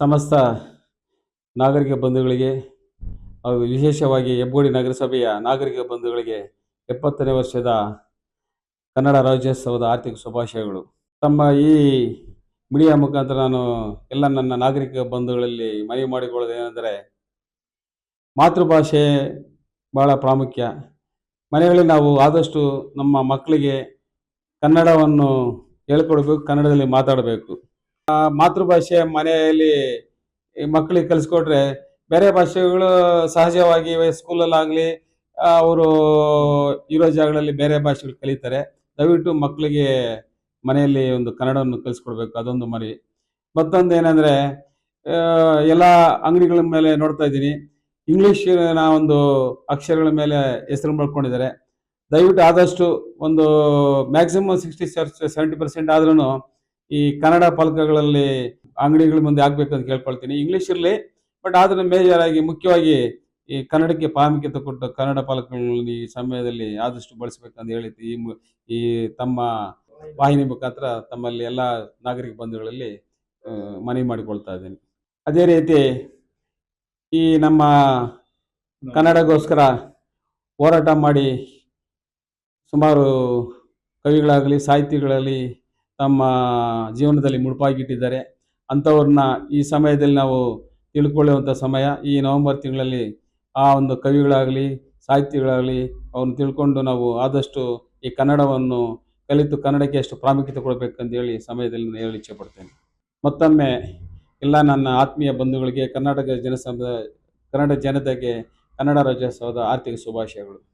ಸಮಸ್ತ ನಾಗರಿಕ ಬಂಧುಗಳಿಗೆ, ಹಾಗೂ ವಿಶೇಷವಾಗಿ ಹೆಬ್ಬೋಡಿ ನಗರಸಭೆಯ ನಾಗರಿಕ ಬಂಧುಗಳಿಗೆ ಎಪ್ಪತ್ತನೇ ವರ್ಷದ ಕನ್ನಡ ರಾಜ್ಯೋತ್ಸವದ ಆರ್ಥಿಕ ಶುಭಾಶಯಗಳು. ತಮ್ಮ ಈ ಮೀಡಿಯಾ ಮುಖಾಂತರ ನಾನು ಎಲ್ಲ ನನ್ನ ನಾಗರಿಕ ಬಂಧುಗಳಲ್ಲಿ ಮನವಿ ಮಾಡಿಕೊಳ್ಳೋದೇನೆಂದರೆ ಮಾತೃಭಾಷೆ ಭಾಳ ಪ್ರಾಮುಖ್ಯ. ಮನೆಯಲ್ಲಿ ನಾವು ಆದಷ್ಟು ನಮ್ಮ ಮಕ್ಕಳಿಗೆ ಕನ್ನಡವನ್ನು ಹೇಳ್ಕೊಡ್ಬೇಕು, ಕನ್ನಡದಲ್ಲಿ ಮಾತಾಡಬೇಕು. ಮಾತೃಭಾಷೆ ಮನೆಯಲ್ಲಿ ಮಕ್ಕಳಿಗೆ ಕಲಿಸ್ಕೊಟ್ರೆ ಬೇರೆ ಭಾಷೆಗಳು ಸಹಜವಾಗಿ ಸ್ಕೂಲಲ್ಲಾಗಲಿ ಅವರು ಇರೋ ಜಾಗಗಳಲ್ಲಿ ಬೇರೆ ಭಾಷೆಗಳು ಕಲಿತಾರೆ. ದಯವಿಟ್ಟು ಮಕ್ಕಳಿಗೆ ಮನೆಯಲ್ಲಿ ಒಂದು ಕನ್ನಡವನ್ನು ಕಲಿಸ್ಕೊಡ್ಬೇಕು, ಅದೊಂದು ಮರಿ ಮತ್ತೊಂದು ಏನಂದರೆ ಎಲ್ಲ ಅಂಗಡಿಗಳ ಮೇಲೆ ನೋಡ್ತಾ ಇದ್ದೀನಿ. ಇಂಗ್ಲೀಷಿನ ಒಂದು ಅಕ್ಷರಗಳ ಮೇಲೆ ಹೆಸರು ಮಾಡ್ಕೊಂಡಿದ್ದಾರೆ. ದಯವಿಟ್ಟು ಆದಷ್ಟು ಒಂದು ಮ್ಯಾಕ್ಸಿಮಮ್ ಸಿಕ್ಸ್ಟಿ ಸೆವೆಂಟಿ ಪರ್ಸೆಂಟ್ ಆದ್ರೂ ಈ ಕನ್ನಡ ಫಲಕಗಳಲ್ಲಿ ಅಂಗಡಿಗಳ ಮುಂದೆ ಆಗ್ಬೇಕಂತ ಕೇಳ್ಕೊಳ್ತೀನಿ. ಇಂಗ್ಲಿಷ್ ಇರಲಿ ಬಟ್ ಆದ್ರ ಮೇಜರ್ ಆಗಿ ಮುಖ್ಯವಾಗಿ ಈ ಕನ್ನಡಕ್ಕೆ ಪ್ರಾಮುಖ್ಯತೆ ಕೊಟ್ಟು ಕನ್ನಡ ಫಲಕಗಳನ್ನ ಈ ಸಮಯದಲ್ಲಿ ಆದಷ್ಟು ಬಳಸಬೇಕಂತ ಹೇಳಿ ಈ ಈ ತಮ್ಮ ವಾಹಿನಿ ಮುಖಾಂತರ ತಮ್ಮಲ್ಲಿ ಎಲ್ಲ ನಾಗರಿಕ ಬಂಧುಗಳಲ್ಲಿ ಮನವಿ ಮಾಡಿಕೊಳ್ತಾ ಇದ್ದೀನಿ. ಅದೇ ರೀತಿ ಈ ನಮ್ಮ ಕನ್ನಡಗೋಸ್ಕರ ಹೋರಾಟ ಮಾಡಿ ಸುಮಾರು ಕವಿಗಳಾಗಲಿ ಸಾಹಿತಿಗಳಲ್ಲಿ ತಮ್ಮ ಜೀವನದಲ್ಲಿ ಮುಡುಪಾಗಿಟ್ಟಿದ್ದಾರೆ ಅಂಥವ್ರನ್ನ ಈ ಸಮಯದಲ್ಲಿ ನಾವು ತಿಳ್ಕೊಳ್ಳುವಂಥ ಸಮಯ, ಈ ನವೆಂಬರ್ ತಿಂಗಳಲ್ಲಿ ಆ ಒಂದು ಕವಿಗಳಾಗಲಿ, ಸಾಹಿತಿಗಳಾಗಲಿ ಅವ್ರನ್ನ ತಿಳ್ಕೊಂಡು ನಾವು ಆದಷ್ಟು ಈ ಕನ್ನಡವನ್ನು ಕಲಿತು ಕನ್ನಡಕ್ಕೆ ಎಷ್ಟು ಪ್ರಾಮುಖ್ಯತೆ ಕೊಡಬೇಕಂತೇಳಿ ಸಮಯದಲ್ಲಿ ನಾನು ಹೇಳಿ ಇಚ್ಛೆ ಪಡ್ತೇನೆ ಮತ್ತೊಮ್ಮೆ ಎಲ್ಲ ನನ್ನ ಆತ್ಮೀಯ ಬಂಧುಗಳಿಗೆ, ಕರ್ನಾಟಕ ಜನಸಮುದಾಯ ಕನ್ನಡ ಜನತೆಗೆ, ಕನ್ನಡ ರಾಜ್ಯೋತ್ಸವದ ಆರ್ಥಿಕ ಶುಭಾಶಯಗಳು.